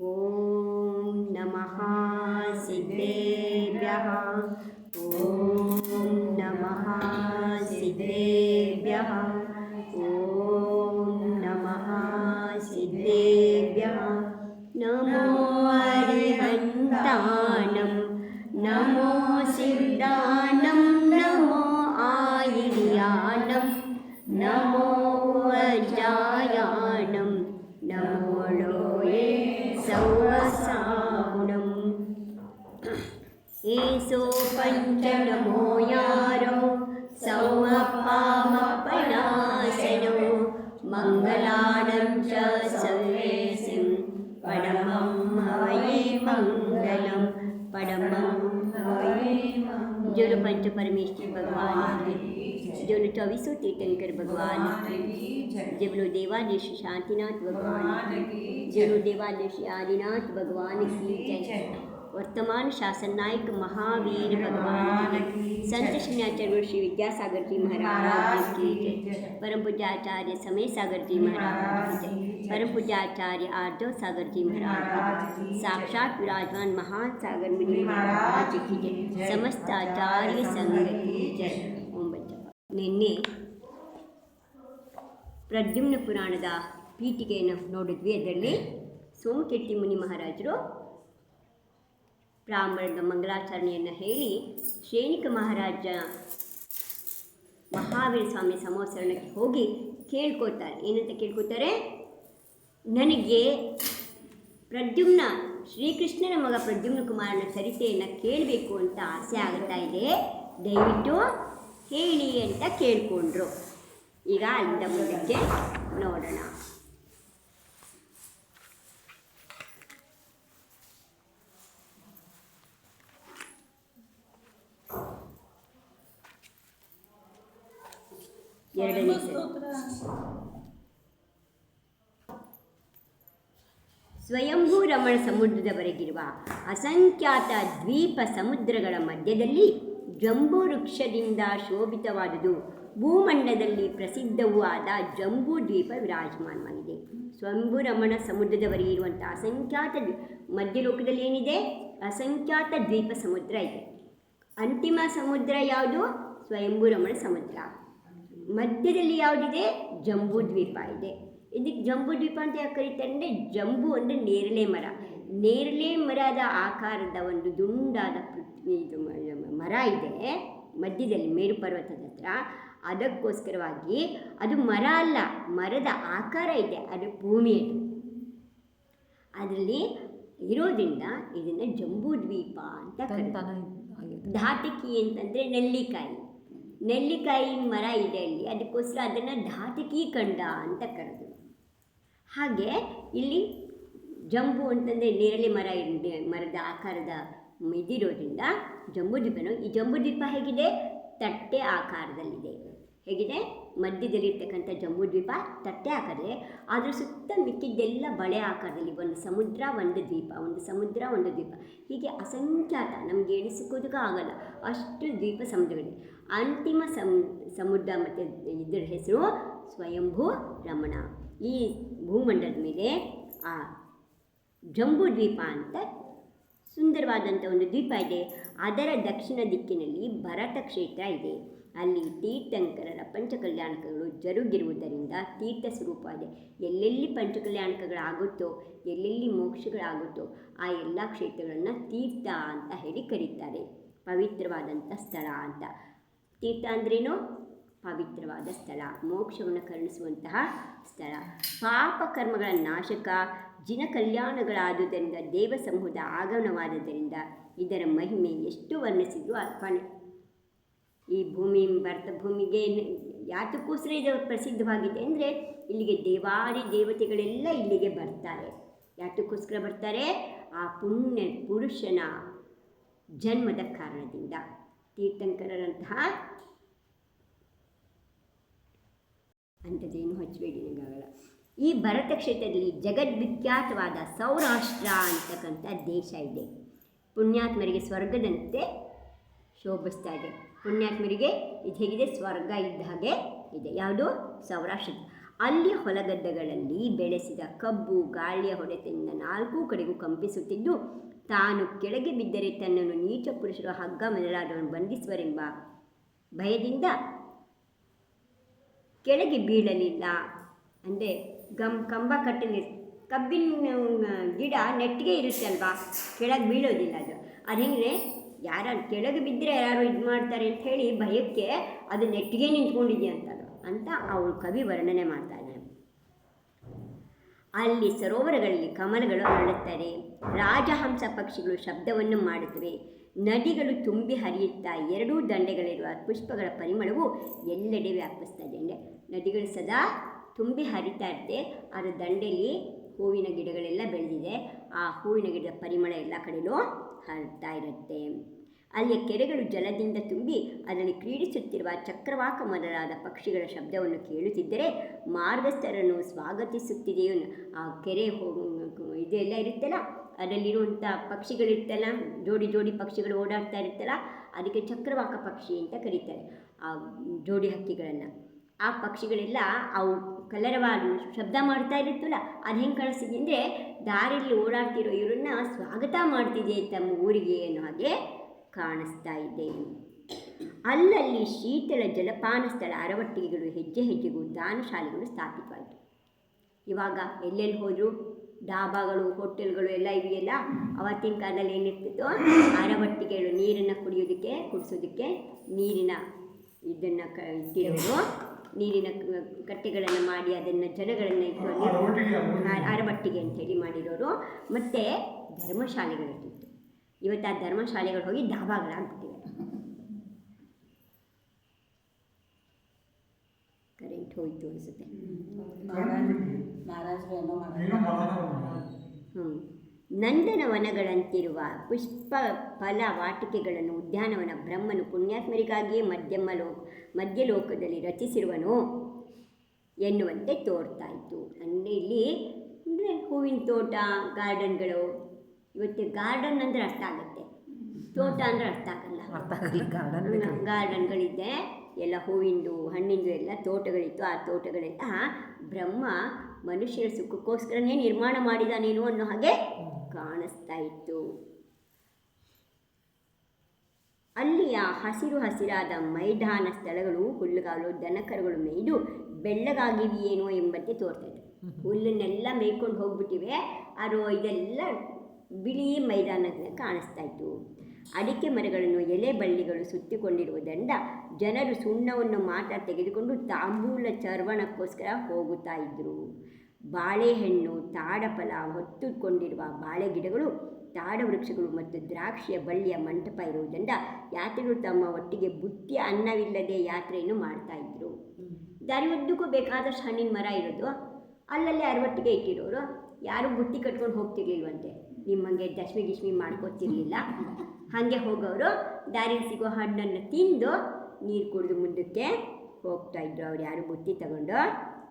ॐ नमः सिद्धेभ्यः। ॐ नमः सिद्धेभ्यः ललम पड़म जो पंच परमेश्वर भगवान। जो चौबीसों तीर्थंकर भगवान। जब लो देवादेश शांतिनाथ भगवान। जब लो देवादेश आदिनाथ भगवान की जय। ವರ್ತಮಾನ ಶಾಸನ નાયક ಮಹಾವೀರ ಭಗವಾನ್ સંત શ્રીનાચર્ય શ્રી ವಿದ್ಯಾಸಾಗರ್ મહારાજ કી જય પરમ પૂજ્ય આચાર્ય સમય સાગરજી મહારાજ કી જય પરમ પૂજ્ય આચાર્ય આર્જવ સાગરજી મહારાજ સાક્ષાત વિરાજમાન ನಿನ್ನೆ ಪ್ರದ್ಯುಮ್ನ ಪುರಾಣದ ಪೀಠಿಗೆಯನ್ನು ನೋಡಿದ್ವಿ ಅದರಲ್ಲಿ ಸೋಮಕೀರ್ತಿ ಮುನಿ ಮಹಾರಾಜರು ಬ್ರಾಹ್ಮಣದ ಮಂಗಲಾಚರಣೆಯನ್ನು ಹೇಳಿ ಶ್ರೇಣಿಕ ಮಹಾರಾಜ ಮಹಾವೀರ ಸ್ವಾಮಿ ಸಮೋಸರಣಕ್ಕೆ ಹೋಗಿ ಕೇಳ್ಕೊತಾರೆ ಏನಂತ ಕೇಳ್ಕೊತಾರೆ ನನಗೆ ಪ್ರದ್ಯುಮ್ನ, ಶ್ರೀಕೃಷ್ಣನ ಮಗ ಪ್ರದ್ಯುಮ್ನ ಕುಮಾರನ ಚರಿತೆಯನ್ನು ಕೇಳಬೇಕು ಅಂತ ಆಸೆ ಆಗುತ್ತಾ ಇದೆ. ದಯವಿಟ್ಟು ಹೇಳಿ ಅಂತ ಕೇಳಿಕೊಂಡ್ರು. ಈಗ ಅಲ್ಲಿಂದ ಮುಂದಕ್ಕೆ ನೋಡೋಣ. ಎರಡನೇ ಸ್ವಯಂಭೂ ರಮಣ ಸಮುದ್ರದವರೆಗಿರುವ ಅಸಂಖ್ಯಾತ ದ್ವೀಪ ಸಮುದ್ರಗಳ ಮಧ್ಯದಲ್ಲಿ ಜಂಬೂ ವೃಕ್ಷದಿಂದ ಶೋಭಿತವಾದುದು ಭೂಮಂಡಲದಲ್ಲಿ ಪ್ರಸಿದ್ಧವೂ ಆದ ಜಂಬೂ ದ್ವೀಪ ವಿರಾಜಮಾನವಾಗಿದೆ. ಸ್ವಯಂಭೂ ರಮಣ ಸಮುದ್ರದವರೆಗೆ ಇರುವಂಥ ಅಸಂಖ್ಯಾತ ಮಧ್ಯ ಮಧ್ಯಲೋಕದಲ್ಲಿ ಏನಿದೆ? ಅಸಂಖ್ಯಾತ ದ್ವೀಪ ಸಮುದ್ರ ಇದೆ. ಅಂತಿಮ ಸಮುದ್ರ ಯಾವುದು? ಸ್ವಯಂಭೂ ರಮಣ ಸಮುದ್ರ. ಮಧ್ಯದಲ್ಲಿ ಯಾವುದಿದೆ? ಜಂಬೂ ದ್ವೀಪ ಇದೆ. ಇದಕ್ಕೆ ಜಂಬೂ ದ್ವೀಪ ಅಂತ ಯಾಕೆ ಕರೀತಾರೆ ಅಂದರೆ ಜಂಬೂ ಅಂದರೆ ನೇರಳೆ ಮರ. ನೇರಳೆ ಮರದ ಆಕಾರದ ಒಂದು ದುಂಡಾದ ಪೃಥ್ವಿ ಇದು ಮರ ಇದೆ ಮಧ್ಯದಲ್ಲಿ ಮೇರು ಪರ್ವತದ ಹತ್ರ. ಅದಕ್ಕೋಸ್ಕರವಾಗಿ ಅದು ಮರ ಅಲ್ಲ ಮರದ ಆಕಾರ ಇದೆ ಅದು ಭೂಮಿ ಅದು. ಅದರಲ್ಲಿ ಇರೋದ್ರಿಂದ ಇದನ್ನು ಜಂಬೂ ದ್ವೀಪ ಅಂತ ಧಾತಕಿ ಅಂತಂದರೆ ನೆಲ್ಲಿಕಾಯಿ. ನೆಲ್ಲಿಕಾಯಿ ಮರ ಇದೆ ಅಲ್ಲಿ. ಅದಕ್ಕೋಸ್ಕರ ಅದನ್ನು ಧಾತಕಿ ಕಂಡ ಅಂತ ಕರೆದು ಹಾಗೆ ಇಲ್ಲಿ ಜಂಬು ಅಂತಂದರೆ ನೇರಳೆ ಮರ ಇದೆ, ಮರದ ಆಕಾರದ ಇದಿರೋದ್ರಿಂದ ಜಂಬೂ ದ್ವೀಪನು ಈ ಜಂಬುದ್ವೀಪ ಹೇಗಿದೆ? ತಟ್ಟೆ ಆಕಾರದಲ್ಲಿದೆ. ಹೇಗಿದೆ? ಮಧ್ಯದಲ್ಲಿರ್ತಕ್ಕಂಥ ಜಂಬುದ್ವೀಪ ತಟ್ಟೆ ಆಕಾರದಲ್ಲಿ ಅದರ ಸುತ್ತ ಮಿಕ್ಕಿದ್ದೆಲ್ಲ ಬಳೆ ಆಕಾರದಲ್ಲಿ ಒಂದು ಸಮುದ್ರ, ಒಂದು ದ್ವೀಪ ಒಂದು ಸಮುದ್ರ, ಒಂದು ದ್ವೀಪ ಹೀಗೆ ಅಸಂಖ್ಯಾತ, ನಮಗೆ ಎಣಿಸಿಕೋದಕ್ಕೂ ಆಗಲ್ಲ. ಅಷ್ಟು ದ್ವೀಪ ಸಮುದ್ರಗಳಿದೆ ಅಂತಿಮ ಸಮ್, ಸಮುದ್ರ ಮತ್ತು ಇದರ ಹೆಸರು ಸ್ವಯಂಭೂ ರಮಣ. ಈ ಭೂಮಂಡಲದ ಮೇಲೆ ಆ ಜಂಬು ದ್ವೀಪ ಅಂತ ಸುಂದರವಾದಂಥ ಒಂದು ದ್ವೀಪ ಇದೆ. ಅದರ ದಕ್ಷಿಣ ದಿಕ್ಕಿನಲ್ಲಿ ಭರತ ಕ್ಷೇತ್ರ ಇದೆ. ಅಲ್ಲಿ ತೀರ್ಥಂಕರರ ಪಂಚಕಲ್ಯಾಣಕಗಳು ಜರುಗಿರುವುದರಿಂದ ತೀರ್ಥ ಸ್ವರೂಪ ಇದೆ. ಎಲ್ಲೆಲ್ಲಿ ಪಂಚಕಲ್ಯಾಣಕಗಳಾಗುತ್ತೋ, ಎಲ್ಲೆಲ್ಲಿ ಮೋಕ್ಷಗಳಾಗುತ್ತೋ ಆ ಎಲ್ಲ ಕ್ಷೇತ್ರಗಳನ್ನು ತೀರ್ಥ ಅಂತ ಹೇಳಿ ಕರೀತಾರೆ. ಪವಿತ್ರವಾದಂಥ ಸ್ಥಳ ಅಂತ. ತೀರ್ಥ ಅಂದ್ರೇನು? ಪವಿತ್ರವಾದ ಸ್ಥಳ. ಮೋಕ್ಷವನ್ನು ಕರುಣಿಸುವಂತಹ ಸ್ಥಳ. ಪಾಪ ಕರ್ಮಗಳ ನಾಶಕ, ಜಿನ ಕಲ್ಯಾಣಗಳಾದುದರಿಂದ, ದೇವ ಸಮೂಹದ ಆಗಮನವಾದುದರಿಂದ ಇದರ ಮಹಿಮೆ ಎಷ್ಟು ವರ್ಣಿಸಿದ್ರು ಅರ್ಪಣೆ. ಈ ಭೂಮಿ ಭರತ ಭೂಮಿಗೆ ಯಾತಕ್ಕೋಸ್ಕರ ಇದು ಪ್ರಸಿದ್ಧವಾಗಿದೆ ಅಂದರೆ ಇಲ್ಲಿಗೆ ದೇವಾರಿ ದೇವತೆಗಳೆಲ್ಲ ಇಲ್ಲಿಗೆ ಬರ್ತಾರೆ. ಯಾತಕ್ಕೋಸ್ಕರ ಬರ್ತಾರೆ? ಆ ಪುಣ್ಯ ಪುರುಷನ ಜನ್ಮದ ಕಾರಣದಿಂದ. ತೀರ್ಥಂಕರರಂತಹ ಅಂಥದ್ದೇನು ಹಚ್ಚಬೇಡಿ ನನಗಾಗಲ್ಲ ಈ ಭರತ ಕ್ಷೇತ್ರದಲ್ಲಿ ಜಗದ್ವಿಖ್ಯಾತವಾದ ಸೌರಾಷ್ಟ್ರ ಅಂತಕ್ಕಂಥ ದೇಶ ಇದೆ. ಪುಣ್ಯಾತ್ಮರಿಗೆ ಸ್ವರ್ಗದಂತೆ ಶೋಭಿಸ್ತಾ ಇದೆ. ಪುಣ್ಯಾತ್ಮರಿಗೆ ಇದು ಹೇಗಿದೆ? ಸ್ವರ್ಗ ಇದ್ದ ಹಾಗೆ ಇದೆ. ಯಾವುದು? ಸೌರಾಷ್ಟ್ರ. ಅಲ್ಲಿ ಹೊಲಗದ್ದೆಗಳಲ್ಲಿ ಬೆಳೆಸಿದ ಕಬ್ಬು, ಗಾಳಿಯ ಹೊಡೆತದಿಂದ ನಾಲ್ಕು ಕಡೆಗೂ ಕಂಪಿಸುತ್ತಿದ್ದು ತಾನು ಕೆಳಗೆ ಬಿದ್ದರೆ ತನ್ನನ್ನು ನೀಚ ಪುರುಷರು ಹಗ್ಗ ಮೊದಲಾದವನ್ನು ಬಂಧಿಸುವರೆಂಬ ಭಯದಿಂದ ಕೆಳಗೆ ಬೀಳಲಿಲ್ಲ. ಅಂದರೆ ಗಮ್ ಕಂಬ ಕಟ್ಟಲಿ ಕಬ್ಬಿನ ಗಿಡ ನೆಟ್ಟಿಗೆ ಇರುತ್ತೆ ಅಲ್ವಾ? ಕೆಳಗೆ ಬೀಳೋದಿಲ್ಲ ಅದು. ಅದು ಹೆಂಗೆ? ಯಾರ, ಕೆಳಗೆ ಬಿದ್ದರೆ ಯಾರು ಇದು ಮಾಡ್ತಾರೆ ಅಂತ ಹೇಳಿ ಭಯಕ್ಕೆ ಅದು ನೆಟ್ಟಿಗೆ ನಿಂತ್ಕೊಂಡಿದೆಯಾ ಅಂತ ಅವಳು ಕವಿ ವರ್ಣನೆ ಮಾಡ್ತಾ ಇದ್ದಾನೆ ಅಲ್ಲಿ ಸರೋವರಗಳಲ್ಲಿ ಕಮಲಗಳು ಅರಳುತ್ತವೆ. ರಾಜಹಂಸ ಪಕ್ಷಿಗಳು ಶಬ್ದವನ್ನು ಮಾಡುತ್ತವೆ. ನದಿಗಳು ತುಂಬಿ ಹರಿಯುತ್ತಾ ಎರಡೂ ದಂಡೆಗಳಿರುವ ಪುಷ್ಪಗಳ ಪರಿಮಳವು ಎಲ್ಲೆಡೆ ವ್ಯಾಪಿಸ್ತಾ ಇದೆ ಅಂದರೆ ನದಿಗಳು ಸದಾ ತುಂಬಿ ಹರಿತಾ ಇರುತ್ತೆ. ಅದರ ದಂಡೆಯಲ್ಲಿ ಹೂವಿನ ಗಿಡಗಳೆಲ್ಲ ಬೆಳೆದಿದೆ. ಆ ಹೂವಿನ ಗಿಡದ ಪರಿಮಳ ಎಲ್ಲ ಕಡೆಯೂ ಹರಡ್ತಾ ಇರುತ್ತೆ. ಅಲ್ಲಿಯ ಕೆರೆಗಳು ಜಲದಿಂದ ತುಂಬಿ ಅದರಲ್ಲಿ ಕ್ರೀಡಿಸುತ್ತಿರುವ ಚಕ್ರವಾಕ ಮೊದಲಾದ ಪಕ್ಷಿಗಳ ಶಬ್ದವನ್ನು ಕೇಳುತ್ತಿದ್ದರೆ ಮಾರ್ಗಸ್ಥರನ್ನು ಸ್ವಾಗತಿಸುತ್ತಿದೆಯೋ ಆ ಕೆರೆ ಇದೆಲ್ಲ ಇರುತ್ತಲ್ಲ? ಅದರಲ್ಲಿರುವಂಥ ಪಕ್ಷಿಗಳಿರ್ತಲ್ಲ ಜೋಡಿ ಜೋಡಿ ಪಕ್ಷಿಗಳು ಓಡಾಡ್ತಾ ಇರುತ್ತಲ್ಲ? ಅದಕ್ಕೆ ಚಕ್ರವಾಕ ಪಕ್ಷಿ ಅಂತ ಕರೀತಾರೆ ಆ ಜೋಡಿ ಹಕ್ಕಿಗಳನ್ನು. ಆ ಪಕ್ಷಿಗಳೆಲ್ಲ ಅವು ಕಲರವಾಗಿ ಶಬ್ದ ಮಾಡ್ತಾ ಇರುತ್ತಲ್ಲ? ಅದು ಹೆಂಗೆ ಕಾಣಿಸ್ತಿದೆ ಅಂದರೆ ದಾರಿಯಲ್ಲಿ ಓಡಾಡ್ತಿರೋ ಇವರನ್ನ ಸ್ವಾಗತ ಮಾಡ್ತಿದೆ ತಮ್ಮ ಊರಿಗೆ ಅನ್ನೋ ಹಾಗೆ ಕಾಣಿಸ್ತಾ ಇದೆ. ಅಲ್ಲಲ್ಲಿ ಶೀತಳ ಜಲಪಾನ ಸ್ಥಳ ಅರವಟ್ಟಿಗೆಗಳು ಹೆಜ್ಜೆ ಹೆಜ್ಜೆಗೂ ದಾನಶಾಲೆಗಳು ಸ್ಥಾಪಿತವಾಯಿತು. ಇವಾಗ ಎಲ್ಲೆಲ್ಲಿ ಹೋದರೂ ಡಾಬಾಗಳು ಹೋಟೆಲ್ಗಳು ಎಲ್ಲ ಇದೆಯಲ್ಲ ಅವತ್ತಿನ ಕಾಲದಲ್ಲಿ ಏನಿರ್ತಿತ್ತು ಅರವಟ್ಟಿಗೆಗಳು ನೀರನ್ನು ಕುಡಿಯೋದಕ್ಕೆ ಕುಡಿಸೋದಕ್ಕೆ ನೀರಿನ ಇದನ್ನು ಕ ಇಟ್ಟಿರೋರು ನೀರಿನ ಕಟ್ಟೆಗಳನ್ನು ಮಾಡಿ ಅದನ್ನು ಜನಗಳನ್ನು ಇಟ್ಟು ಅರವಟ್ಟಿಗೆ ಅಂತೇಳಿ ಮಾಡಿರೋರು. ಮತ್ತು ಧರ್ಮಶಾಲೆಗಳಿರ್ತಿತ್ತು ಇವತ್ತು ಆ ಧರ್ಮಶಾಲೆಗಳು ಹೋಗಿ ಡಾಬಾಗಳಾಗ್ಬಿಟ್ಟಿವೆ ಕರೆಂಟ್ ಹೋಯ್ತು ಅನಿಸುತ್ತೆ. ಹ್ಞೂ ನಂದನವನಗಳಂತಿರುವ ಪುಷ್ಪ ಫಲ ವಾಟಿಕೆಗಳನ್ನು ಉದ್ಯಾನವನ ಬ್ರಹ್ಮನು ಪುಣ್ಯಾತ್ಮರಿಗಾಗಿಯೇ ಮಧ್ಯಮ ಲೋಕ ಮಧ್ಯಲೋಕದಲ್ಲಿ ರಚಿಸಿರುವನು ಎನ್ನುವಂತೆ ತೋರ್ತಾ ಇತ್ತು. ಅಂದರೆ ಇಲ್ಲಿ, ಅಂದರೆ ಹೂವಿನ ತೋಟ ಗಾರ್ಡನ್ಗಳು ಇವತ್ತು ಗಾರ್ಡನ್ ಅಂದರೆ ಅರ್ಥ ಆಗುತ್ತೆ. ತೋಟ ಅಂದರೆ ಅರ್ಥ ಆಗಲ್ಲ. ಅರ್ಥ ಗಾರ್ಡನ್ ಗಾರ್ಡನ್ಗಳಿದೆ ಎಲ್ಲ ಹೂವಿಂದು ಹಣ್ಣಿಂದು ಎಲ್ಲ ತೋಟಗಳಿತ್ತು. ಆ ತೋಟಗಳೆಲ್ಲ ಬ್ರಹ್ಮ ಮನುಷ್ಯರ ಸುಖಕ್ಕೋಸ್ಕರನೇ ನಿರ್ಮಾಣ ಮಾಡಿದಾನೇನು ಅನ್ನೋ ಹಾಗೆ ಕಾಣಿಸ್ತಾ ಇತ್ತು. ಅಲ್ಲಿಯ ಹಸಿರು ಹಸಿರಾದ ಮೈದಾನ ಸ್ಥಳಗಳು ಹುಲ್ಲುಗಾಲು ದನಕರುಗಳು ಮೇಯ್ದು ಬೆಳ್ಳಗಾಗಿವೆಯೇನೋ ಎಂಬಂತೆ ತೋರ್ತಾ ಹುಲ್ಲನ್ನೆಲ್ಲ ಮೇಯ್ಕೊಂಡು ಹೋಗ್ಬಿಟ್ಟಿವೆ. ಅದು ಇದೆಲ್ಲ ಬಿಳಿ ಮೈದಾನದಲ್ಲಿ ಕಾಣಿಸ್ತಾ ಇತ್ತು ಅಡಿಕೆ ಮರಗಳನ್ನು ಎಲೆ ಬಳ್ಳಿಗಳು ಸುತ್ತಿಕೊಂಡಿರುವುದರಿಂದ ಜನರು ಸುಣ್ಣವನ್ನು ಮಾತ್ರ ತೆಗೆದುಕೊಂಡು ತಾಂಬೂಲ ಚರ್ವಣಕ್ಕೋಸ್ಕರ ಹೋಗುತ್ತಾ ಇದ್ದರು ಬಾಳೆಹಣ್ಣು ತಾಡಫಲ ಹೊತ್ತುಕೊಂಡಿರುವ ಬಾಳೆ ಗಿಡಗಳು ತಾಡ ವೃಕ್ಷಗಳು ಮತ್ತು ದ್ರಾಕ್ಷಿಯ ಬಳ್ಳಿಯ ಮಂಟಪ ಇರುವುದರಿಂದ ಯಾತ್ರಿಗಳು ತಮ್ಮ ಒಟ್ಟಿಗೆ ಬುತ್ತಿ ಅನ್ನವಿಲ್ಲದೆ ಯಾತ್ರೆಯನ್ನು ಮಾಡ್ತಾ ಇದ್ದರು ದಾರಿ ಉದ್ದಕ್ಕೂ ಬೇಕಾದಷ್ಟು ಹಣ್ಣಿನ ಮರ ಇರೋದು ಅಲ್ಲಲ್ಲಿ ಅರವತ್ತಿಗೆ ಇಟ್ಟಿರೋರು. ಯಾರು ಬುತ್ತಿ ಕಟ್ಕೊಂಡು ಹೋಗ್ತಿರ್ಲಿಲ್ವಂತೆ ನಿಮ್ಮಂಗೆ ದಶ್ಮಿ ಗಿಶ್ಮಿ ಮಾಡ್ಕೊತಿರ್ಲಿಲ್ಲ. ಹಾಗೆ ಹೋಗೋರು, ದಾರಿಲಿ ಸಿಗೋ ಹಣ್ಣನ್ನು ತಿಂದು ನೀರು ಕುಡಿದು ಮುಂದಕ್ಕೆ ಹೋಗ್ತಾ ಇದ್ರು. ಅವ್ರು ಯಾರು ಬುತ್ತಿ ತಗೊಂಡು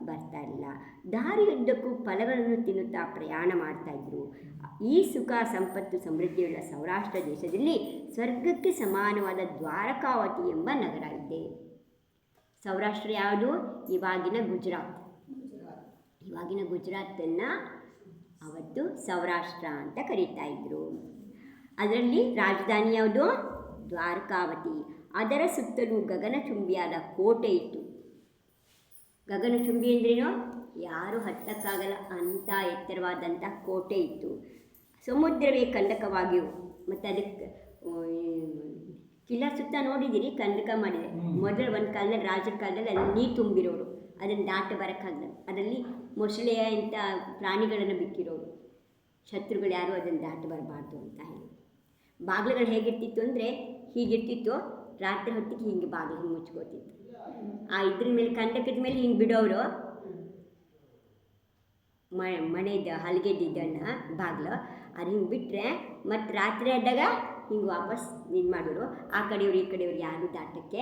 ಬರ್ತಾ ಇರಲಿಲ್ಲ. ದಾರಿಯುದ್ದಕ್ಕೂ ಫಲಗಳನ್ನು ತಿನ್ನುತ್ತಾ ಪ್ರಯಾಣ ಮಾಡ್ತಾ ಇದ್ರು. ಈ ಸುಖ, ಸಂಪತ್ತು, ಸಮೃದ್ಧಿಯುಳ್ಳ ಸೌರಾಷ್ಟ್ರ ದೇಶದಲ್ಲಿ ಸ್ವರ್ಗಕ್ಕೆ ಸಮಾನವಾದ ದ್ವಾರಕಾವತಿ ಎಂಬ ನಗರ ಇದೆ. ಸೌರಾಷ್ಟ್ರ ಯಾವುದು? ಇವಾಗಿನ ಗುಜರಾತ್. ಇವಾಗಿನ ಗುಜರಾತನ್ನು ಅವತ್ತು ಸೌರಾಷ್ಟ್ರ ಅಂತ ಕರೀತಾ ಇದ್ರು. ಅದರಲ್ಲಿ ರಾಜಧಾನಿ ಯಾವುದು? ದ್ವಾರಕಾವತಿ. ಅದರ ಸುತ್ತಲೂ ಗಗನಚುಂಬಿಯಾದ ಕೋಟೆ ಇತ್ತು. ಗಗನಚುಂಬಿ ಅಂದ್ರೇನೋ? ಯಾರು ಹತ್ತಕ್ಕಾಗಲ್ಲ ಅಂಥ ಎತ್ತರವಾದಂಥ ಕೋಟೆ ಇತ್ತು. ಸಮುದ್ರವೇ ಕಂದಕವಾಗಿಯೂ ಮತ್ತು ಅದಕ್ಕೆ ಕಿಲ್ಲ ಸುತ್ತ ನೋಡಿದ್ದೀರಿ? ಕಂದಕ ಮಾಡಿದೆ. ಮೊದಲು ಒಂದು ಕಾಲದಲ್ಲಿ ರಾಜರ ಕಾಲದಲ್ಲಿ ಅಲ್ಲಿ ನೀರು ತುಂಬಿರೋರು. ಅದನ್ನು ದಾಟ ಬರೋಕ್ಕಾಗಲ್ಲ ಅದರಲ್ಲಿ ಮೊಸಳೆ ಇಂಥ ಪ್ರಾಣಿಗಳನ್ನು ಬಿಕ್ಕಿರೋರು ಶತ್ರುಗಳು ಯಾರು ಅದನ್ನು ದಾಟಿ ಬರಬಾರ್ದು ಅಂತ ಹೇಳಿ. ಬಾಗಿಲುಗಳು ಹೇಗಿರ್ತಿತ್ತು ಅಂದರೆ ಹೀಗಿರ್ತಿತ್ತು. ರಾತ್ರಿ ಹೊತ್ತಿಗೆ ಹಿಂಗೆ ಬಾಗಿಲು ಹಿಂಗೆ ಮುಚ್ಕೋತಿತ್ತು. ಆ ಇದ್ರ ಮೇಲೆ, ಕಂದಕದ ಮೇಲೆ ಹಿಂಗೆ ಬಿಡೋರು. ಮ ಮನೆಯದ್ದು ಹಲಗೆದಿದ್ದನ್ನು ಬಾಗಿಲು. ಅದು ಹಿಂಗೆ ಬಿಟ್ಟರೆ ಮತ್ತು ರಾತ್ರಿ ಆದಾಗ ಹಿಂಗೆ ವಾಪಸ್ ಇದು ಮಾಡೋರು ಆ ಕಡೆಯವ್ರು, ಈ ಕಡೆಯವ್ರು ಯಾರು ದಾಟಕ್ಕೆ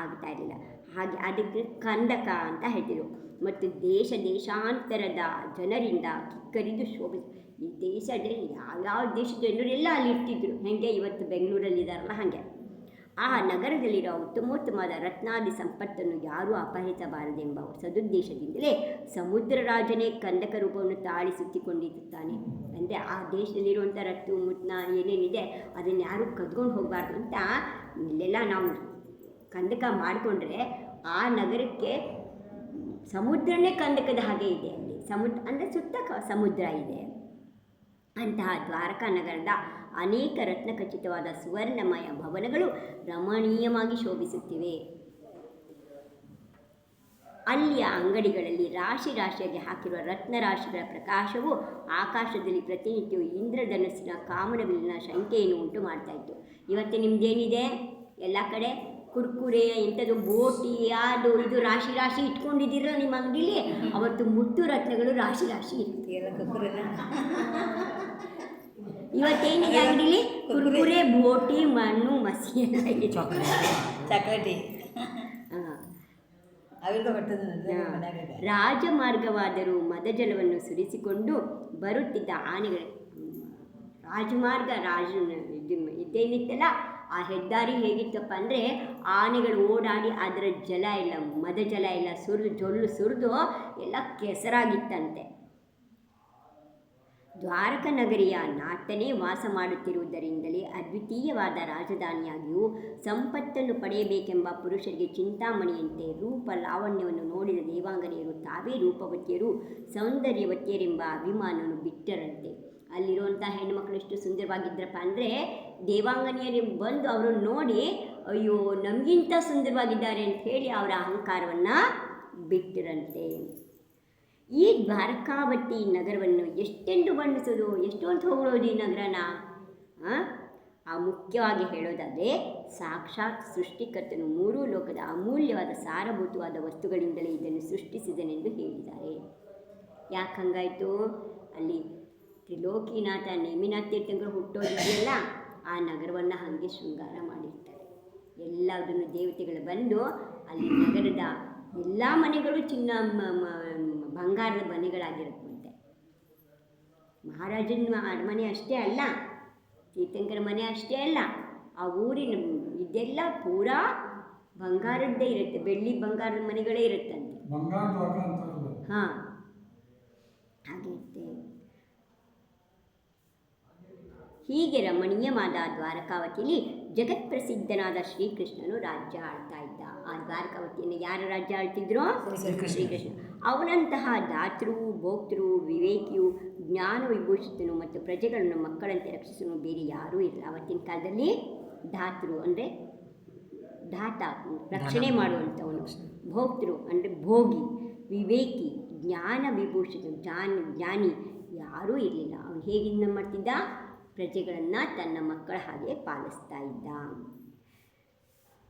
ಆಗ್ತಾ ಇರಲಿಲ್ಲ. ಹಾಗೆ ಅದಕ್ಕೆ ಕಂದಕ ಅಂತ ಹೇಳ್ತಿದ್ರು. ಮತ್ತು ದೇಶ ದೇಶಾಂತರದ ಜನರಿಂದ ಕಿಕ್ಕರಿದು ಶೋಭಿ. ಈ ದೇಶದಲ್ಲಿ ಯಾವ್ಯಾವ ದೇಶದ ಜನರೆಲ್ಲ ಅಲ್ಲಿ ಇರ್ತಿದ್ರು. ಹೇಗೆ ಇವತ್ತು ಬೆಂಗಳೂರಲ್ಲಿ ಇದ್ದಾರಲ್ಲ ಹಾಗೆ. ಆ ನಗರದಲ್ಲಿರೋ ಉತ್ತಮೋತ್ತಮವಾದ ರತ್ನಾದಿ ಸಂಪತ್ತನ್ನು ಯಾರೂ ಅಪಹರಿಸಬಾರದೆಂಬ ಸದುದ್ದೇಶದಿಂದಲೇ ಸಮುದ್ರ ರಾಜನೇ ಕಂದಕ ರೂಪವನ್ನು ತಾಳಿ ಸುತ್ತಿಕೊಂಡಿರುತ್ತಾನೆ ಅಂದರೆ ಆ ದೇಶದಲ್ಲಿರುವಂಥ ರತ್ತು, ಮುತ್ನ ಏನೇನಿದೆ, ಅದನ್ನು ಯಾರೂ ಕದ್ಕೊಂಡು ಹೋಗಬಾರ್ದು ಅಂತ ಇಲ್ಲೆಲ್ಲ ನಾವು ಕಂದಕ ಮಾಡಿಕೊಂಡ್ರೆ ಆ ನಗರಕ್ಕೆ ಸಮುದ್ರನೇ ಕಂದಕದ ಹಾಗೆ ಇದೆ ಅಲ್ಲಿ. ಸಮುದ್ರ ಅಂದರೆ ಸುತ್ತ ಸಮುದ್ರ ಇದೆ. ಅಂತಹ ದ್ವಾರಕಾ ನಗರದ ಅನೇಕ ರತ್ನ ಖಚಿತವಾದ ಸುವರ್ಣಮಯ ಭವನಗಳು ರಮಣೀಯವಾಗಿ ಶೋಭಿಸುತ್ತಿವೆ. ಅಲ್ಲಿಯ ಅಂಗಡಿಗಳಲ್ಲಿ ರಾಶಿ ರಾಶಿಯಾಗಿ ಹಾಕಿರುವ ರತ್ನ ರಾಶಿಗಳ ಪ್ರಕಾಶವು ಆಕಾಶದಲ್ಲಿ ಪ್ರತಿನಿತ್ಯವೂ ಇಂದ್ರಧನಸ್ಸಿನ ಕಾಮನಬಿಲ್ಲಿನ ಶಂಕೆಯನ್ನು ಉಂಟು ಮಾಡ್ತಾ ಇತ್ತು. ಇವತ್ತು ನಿಮ್ದೇನಿದೆ? ಎಲ್ಲ ಕಡೆ ಕುರ್ಕುರೆ ಎಂಥದ್ದು ಬೋಟಿ ಅದು ಇದು ರಾಶಿ ರಾಶಿ ಇಟ್ಕೊಂಡಿದ್ದೀರ ನಿಮ್ಮ ಅಂಗಡಿಲಿ? ಅವತ್ತು ಮುತ್ತು ರತ್ನಗಳು ರಾಶಿ ರಾಶಿ ಇರುತ್ತೆ ಇವತ್ತೇನಿದೆ ಅಂಗಡಿಲಿ? ಕುರ್ಕುರೆ. ಬೋಟಿ ಮಣ್ಣು ಮಸಿ ಎಲ್ಲ ಇದೆ. ಚಾಕ್ಲೇಟಿ. ರಾಜಮಾರ್ಗವಾದರೂ ಮದಜಲವನ್ನು ಸುರಿಸಿಕೊಂಡು ಬರುತ್ತಿದ್ದ ಆನೆಗಳ. ರಾಜಮಾರ್ಗ ರಾಜ ಇದು ಇದೇನಿತ್ತಲ್ಲ? ಆ ಹೆದ್ದಾರಿ ಹೇಗಿತ್ತಪ್ಪ ಅಂದರೆ ಆನೆಗಳು ಓಡಾಡಿ ಅದರ ಜಲ ಇಲ್ಲ ಮದ ಜಲ ಇಲ್ಲ ಸುರಿದು, ಜೊಲ್ಲು ಸುರಿದು ಎಲ್ಲ ಕೆಸರಾಗಿತ್ತಂತೆ. ದ್ವಾರಕ ನಗರಿಯ ನಾಟನೇ ವಾಸ ಮಾಡುತ್ತಿರುವುದರಿಂದಲೇ ಅದ್ವಿತೀಯವಾದ ರಾಜಧಾನಿಯಾಗಿಯೂ ಸಂಪತ್ತನ್ನು ಪಡೆಯಬೇಕೆಂಬ ಪುರುಷರಿಗೆ ಚಿಂತಾಮಣಿಯಂತೆ ರೂಪ ಲಾವಣ್ಯವನ್ನು ನೋಡಿದ ದೇವಾಂಗನೆಯರು ತಾವೇ ರೂಪವತಿಯರು, ಸೌಂದರ್ಯವತಿಯರೆಂಬ ಅಭಿಮಾನವನ್ನು ಬಿಟ್ಟರಂತೆ. ಅಲ್ಲಿರುವಂಥ ಹೆಣ್ಮಕ್ಳು ಎಷ್ಟು ಸುಂದರವಾಗಿದ್ದರಪ್ಪ ಅಂದರೆ ದೇವಾಂಗನಿಯರು ಬಂದು ಅವರನ್ನು ನೋಡಿ, ಅಯ್ಯೋ, ನಮಗಿಂತ ಸುಂದರವಾಗಿದ್ದಾರೆ ಅಂತ ಹೇಳಿ ಅವರ ಅಹಂಕಾರವನ್ನು ಬಿಟ್ಟಿರಂತೆ. ಈ ದ್ವಾರಕಾವತಿ ನಗರವನ್ನು ಎಷ್ಟೆಂದು ಬಣ್ಣಿಸೋದು, ಎಷ್ಟೊಂದು ಹೊಗಳೋದು ಈ ನಗರನ? ಆ? ಆ ಮುಖ್ಯವಾಗಿ ಹೇಳೋದಾದರೆ ಸಾಕ್ಷಾತ್ ಸೃಷ್ಟಿಕರ್ತನು ಮೂರೂ ಲೋಕದ ಅಮೂಲ್ಯವಾದ ಸಾರಭೂತವಾದ ವಸ್ತುಗಳಿಂದಲೇ ಇದನ್ನು ಸೃಷ್ಟಿಸಿದನೆಂದು ಹೇಳಿದ್ದಾರೆ. ಯಾಕೆ ಹಂಗಾಯಿತು? ಅಲ್ಲಿ ತ್ರಿಲೋಕಿನಾಥ ನೇಮಿನಾಥ ತೀರ್ಥಂಕರು ಹುಟ್ಟೋದಿದೆಯಲ್ಲ ಆ ನಗರವನ್ನು ಹಾಗೆ ಶೃಂಗಾರ ಮಾಡಿರ್ತಾರೆ. ಎಲ್ಲದನ್ನು ದೇವತೆಗಳು ಬಂದು ಅಲ್ಲಿ ನಗರದ ಎಲ್ಲ ಮನೆಗಳು ಚಿನ್ನ ಬಂಗಾರದ ಮನೆಗಳಾಗಿರುತ್ತಂತೆ. ಮಹಾರಾಜನ ಅರಮನೆ ಅಷ್ಟೇ ಅಲ್ಲ ತೀರ್ಥಂಕರ ಮನೆ ಅಷ್ಟೇ ಅಲ್ಲ ಆ ಊರಿನ ಇದೆಲ್ಲ ಪೂರಾ ಬಂಗಾರದ್ದೇ ಇರುತ್ತೆ ಬೆಳ್ಳಿ ಬಂಗಾರದ ಮನೆಗಳೇ ಇರುತ್ತಂತೆ. ಹಾಂ ಹಾಗೆ ಇರುತ್ತೆ ಹೀಗೆ ರಮಣೀಯವಾದ ದ್ವಾರಕಾವತಿಯಲ್ಲಿ ಜಗತ್ಪ್ರಸಿದ್ಧನಾದ ಶ್ರೀಕೃಷ್ಣನು ರಾಜ್ಯ ಆಳ್ತಾ ಇದ್ದ. ಆ ದ್ವಾರಕಾವತಿಯನ್ನು ಯಾರು ರಾಜ್ಯ ಆಳ್ತಿದ್ರು? ಶ್ರೀಕೃಷ್ಣ. ಅವನಂತಹ ದಾತೃ ಭೋಕ್ತೃ ವಿವೇಕಿಯು ಜ್ಞಾನ ವಿಭೂಷಿತನು ಮತ್ತು ಪ್ರಜೆಗಳನ್ನು ಮಕ್ಕಳಂತೆ ರಕ್ಷಿಸಲು ಬೇರೆ ಯಾರೂ ಇಲ್ಲ. ಅವತ್ತಿನ ಕಾಲದಲ್ಲಿ ಧಾತೃ ಅಂದರೆ ಧಾತ ರಕ್ಷಣೆ ಮಾಡುವಂಥವನು. ಭೋಕ್ತೃ ಅಂದರೆ ಭೋಗಿ ವಿವೇಕಿ ಜ್ಞಾನ ವಿಭೂಷಿತ ಜ್ಞಾನ ಜ್ಞಾನಿ ಯಾರೂ ಇರಲಿಲ್ಲ. ಅವನು ಹೇಗಿಂದ ಮಾಡ್ತಿದ್ದ? ಪ್ರಜೆಗಳನ್ನು ತನ್ನ ಮಕ್ಕಳ ಹಾಗೆ ಪಾಲಿಸ್ತಾ ಇದ್ದ.